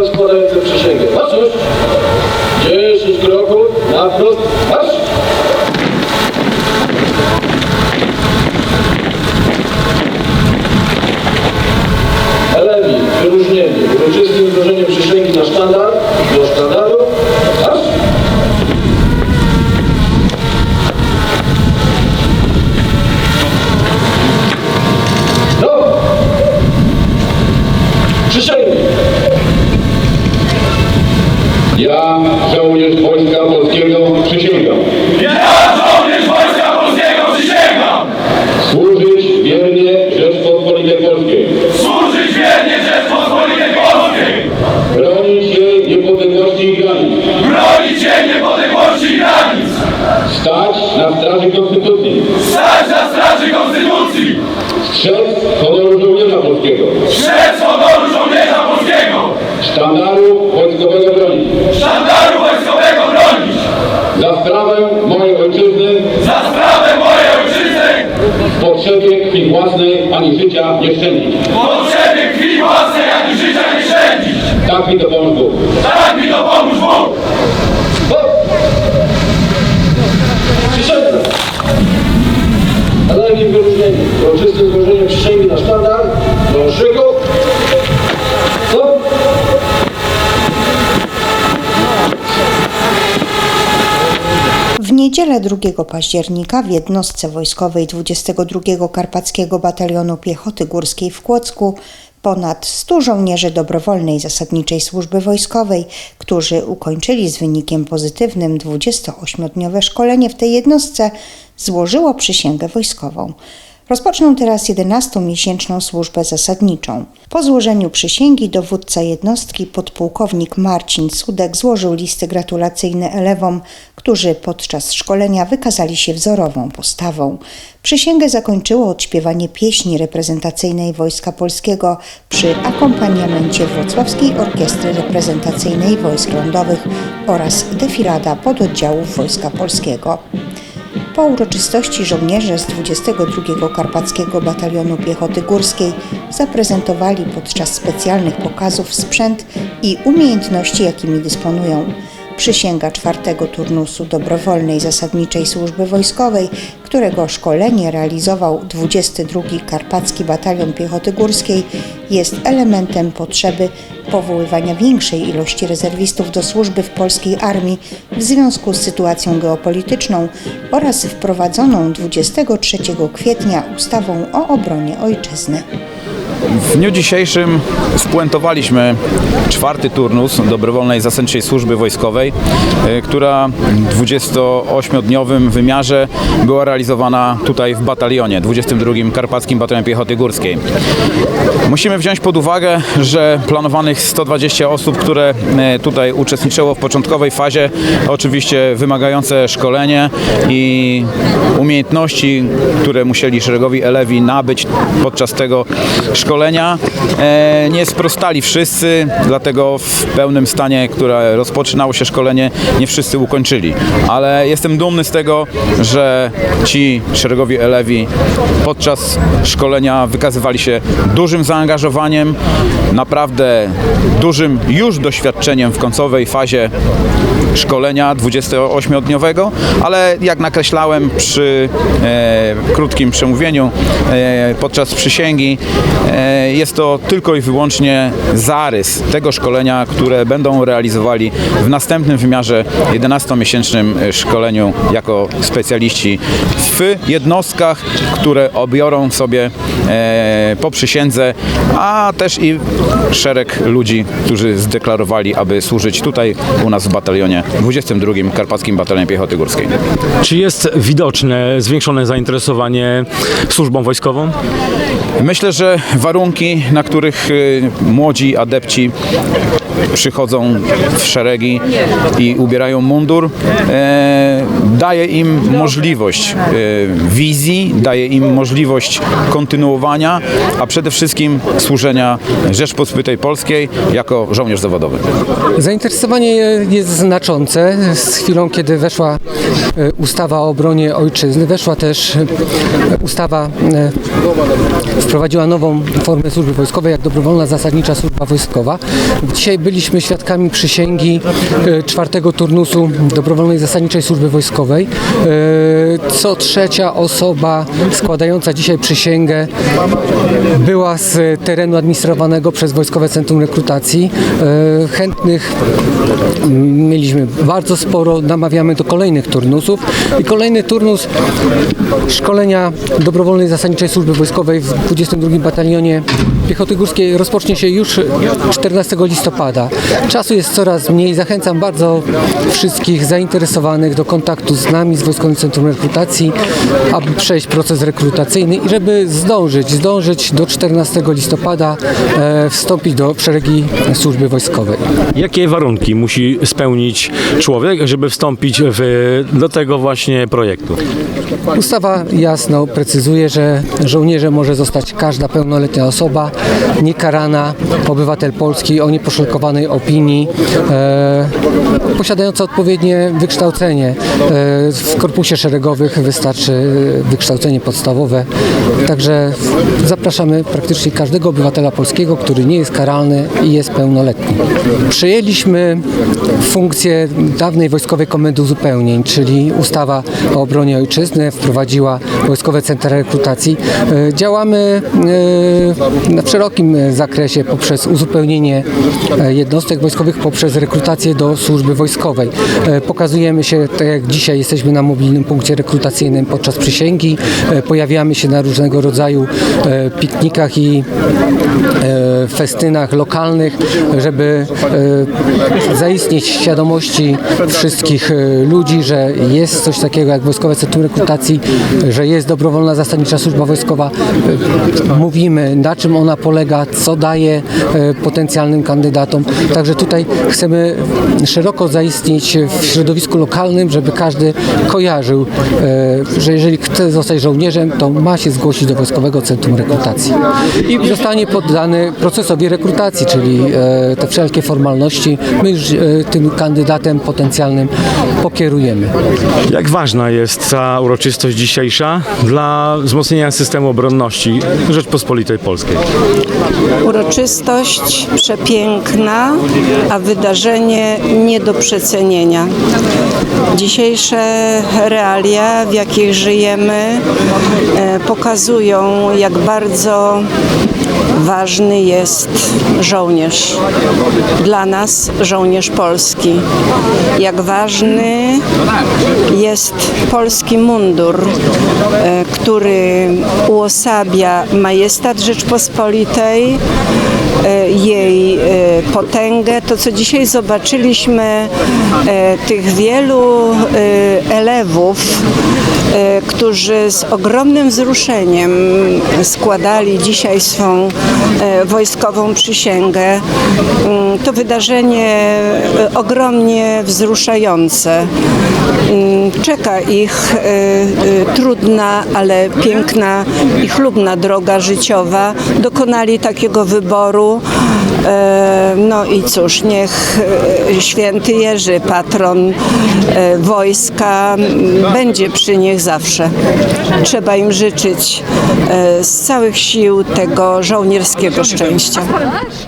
oddziały składające przysięgę. Marsz już! 10 kroków, na wprost, marsz! Elewi, wyróżnieni, uroczystym złożeniem przysięgi na sztandar, do sztandaru, marsz! No! Przysięgli! Ja, żołnierz Wojska Polskiego, przysięgam Ja, żołnierz Wojska Polskiego, przysięgam! służyć wiernie Rzeczpospolitej Polskiej, Służyć wiernie Rzeczpospolitej Polskiej! bronić jej niepodległości i granic, Bronić jej niepodległości i granic! stać na straży Konstytucji, Stać na straży Konstytucji! Strzec honoru żołnierza polskiego, Strzec honoru żołnierza polskiego! sztandaru wojskowego bronić, Sztandaru wojskowego bronić! za sprawę mojej ojczyzny Za sprawę mojej ojczyzny! w potrzebie krwi własnej ani życia nie szczędzić. W potrzebie krwi własnej ani życia nie szczędzić! Tak mi to pomóż Bóg. Tak mi to pomóż Bóg! Niedzielę 2 października w jednostce wojskowej 22 Karpackiego Batalionu Piechoty Górskiej w Kłodzku ponad 100 żołnierzy dobrowolnej zasadniczej służby wojskowej, którzy ukończyli z wynikiem pozytywnym 28-dniowe szkolenie w tej jednostce, złożyło przysięgę wojskową. Rozpoczną teraz 11-miesięczną służbę zasadniczą. Po złożeniu przysięgi dowódca jednostki podpułkownik Marcin Sudek złożył listy gratulacyjne elewom, którzy podczas szkolenia wykazali się wzorową postawą. Przysięgę zakończyło odśpiewanie pieśni reprezentacyjnej Wojska Polskiego przy akompaniamencie Wrocławskiej Orkiestry Reprezentacyjnej Wojsk Lądowych oraz defilada pododdziałów Wojska Polskiego. Po uroczystości żołnierze z 22 Karpackiego Batalionu Piechoty Górskiej zaprezentowali podczas specjalnych pokazów sprzęt i umiejętności, jakimi dysponują. Przysięga czwartego turnusu dobrowolnej zasadniczej służby wojskowej, którego szkolenie realizował 22 Karpacki Batalion Piechoty Górskiej, jest elementem potrzeby powoływania większej ilości rezerwistów do służby w polskiej armii w związku z sytuacją geopolityczną oraz wprowadzoną 23 kwietnia ustawą o obronie ojczyzny. W dniu dzisiejszym spuentowaliśmy czwarty turnus dobrowolnej zasadniczej służby wojskowej, e, która w 28-dniowym wymiarze była realizowana tutaj w batalionie, 22 Karpackim Batalionie Piechoty Górskiej. Musimy wziąć pod uwagę, że planowanych 120 osób, które e, tutaj uczestniczyło w początkowej fazie, oczywiście wymagające szkolenie i umiejętności, które musieli szeregowi elewi nabyć podczas tego szkolenia, e, nie sprostali wszyscy, dlatego w pełnym stanie, które rozpoczynało się szkolenie, nie wszyscy ukończyli. Ale jestem dumny z tego, że ci szeregowi elewi podczas szkolenia wykazywali się dużym zaangażowaniem, naprawdę dużym już doświadczeniem w końcowej fazie szkolenia 28-dniowego, ale jak nakreślałem przy e, krótkim przemówieniu e, podczas przysięgi, e, jest to tylko i wyłącznie zarys tego szkolenia, które będą realizowali w następnym wymiarze 11-miesięcznym szkoleniu jako specjaliści w jednostkach, które obiorą sobie e, po przysiędze, a też i szereg ludzi, którzy zdeklarowali, aby służyć tutaj u nas w batalionie 22 Karpackim Batalionie Piechoty Górskiej. Czy jest widoczne zwiększone zainteresowanie służbą wojskową? Myślę, że warunki, na których y, młodzi adepci przychodzą w szeregi i ubierają mundur, e, daje im możliwość e, wizji, daje im możliwość kontynuowania, a przede wszystkim służenia Rzeczpospolitej Polskiej jako żołnierz zawodowy. Zainteresowanie jest znaczące. Z chwilą, kiedy weszła e, ustawa o obronie ojczyzny, weszła też ustawa, wprowadziła nową formę służby wojskowej, jak dobrowolna zasadnicza służba wojskowa. Dzisiaj byli byliśmy świadkami przysięgi e, czwartego turnusu dobrowolnej zasadniczej służby wojskowej. E, Co trzecia osoba składająca dzisiaj przysięgę była z terenu administrowanego przez Wojskowe Centrum Rekrutacji. E, Chętnych mieliśmy bardzo sporo, namawiamy do kolejnych turnusów i kolejny turnus szkolenia dobrowolnej zasadniczej służby wojskowej w 22 Batalionie Piechoty Górskiej rozpocznie się już 14 listopada. Czasu jest coraz mniej. Zachęcam bardzo wszystkich zainteresowanych do kontaktu z nami, z Wojskowym Centrum Rekrutacji, aby przejść proces rekrutacyjny i żeby zdążyć, zdążyć do 14 listopada e, wstąpić do szeregi służby wojskowej. Jakie warunki musi spełnić człowiek, żeby wstąpić w, do tego właśnie projektu? Ustawa jasno precyzuje, że żołnierzem może zostać każda pełnoletnia osoba, niekarana, obywatel Polski o nieposzlakowanej opinii, e, odpowiednie wykształcenie. E, w korpusie szeregowych wystarczy wykształcenie podstawowe. Także zapraszamy praktycznie każdego obywatela polskiego, który nie jest karalny i jest pełnoletni. Przejęliśmy funkcję dawnej Wojskowej Komendy Uzupełnień, czyli ustawa o obronie ojczyzny wprowadziła Wojskowe Centra Rekrutacji. E, Działamy e, w szerokim zakresie poprzez uzupełnienie e, jednostek wojskowych, poprzez rekrutację do służby wojskowej. E, Pokazujemy się, tak jak dzisiaj jesteśmy na mobilnym punkcie rekrutacyjnym podczas przysięgi, e, pojawiamy się na różnego rodzaju e, piknikach i festynach lokalnych, żeby e, zaistnieć świadomości wszystkich e, ludzi, że jest coś takiego jak Wojskowe Centrum Rekrutacji, że jest dobrowolna zasadnicza służba wojskowa. E, Mówimy, na czym ona polega, co daje potencjalnym kandydatom. Także tutaj chcemy szeroko zaistnieć w środowisku lokalnym, żeby każdy kojarzył, że jeżeli chce zostać żołnierzem, to ma się zgłosić do Wojskowego Centrum Rekrutacji i zostanie poddany procesowi rekrutacji, czyli e, te wszelkie formalności my już e, tym kandydatem potencjalnym pokierujemy. Jak ważna jest ta uroczystość dzisiejsza dla wzmocnienia systemu obronności Rzeczpospolitej Polskiej? Uroczystość przepiękna, a wydarzenie nie do przecenienia. Dzisiejsze realia, w jakich żyjemy, e, pokazują, jak bardzo ważny jest żołnierz. Dla nas żołnierz polski. Jak ważny jest polski mundur, e, który uosabia majestat Rzeczpospolitej, e, jej e, potęgę. To, co dzisiaj zobaczyliśmy, tych wielu elewów, którzy z ogromnym wzruszeniem składali dzisiaj swą e, wojskową przysięgę. Mm, To wydarzenie e, ogromnie wzruszające. Mm, Czeka ich e, e, trudna, ale piękna i chlubna droga życiowa. Dokonali takiego wyboru. No i cóż, niech święty Jerzy, patron wojska, m, będzie przy nich zawsze. Trzeba im życzyć z całych sił tego żołnierskiego szczęścia.